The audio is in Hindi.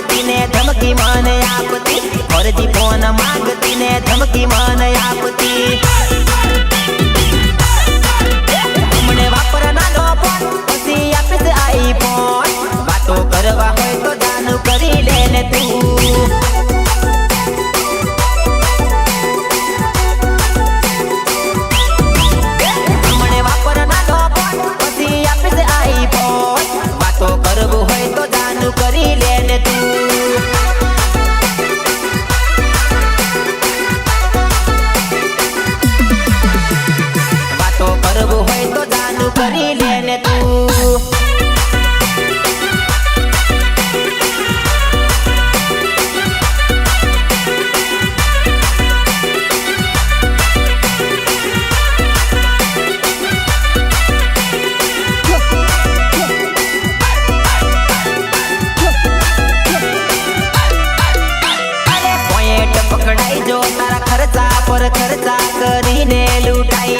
मांगती ने धमकी माने आपती और जी फ़ोन मांगती ने धमकी माने करणारा खर्चा पर खर्चा करीने लुटाई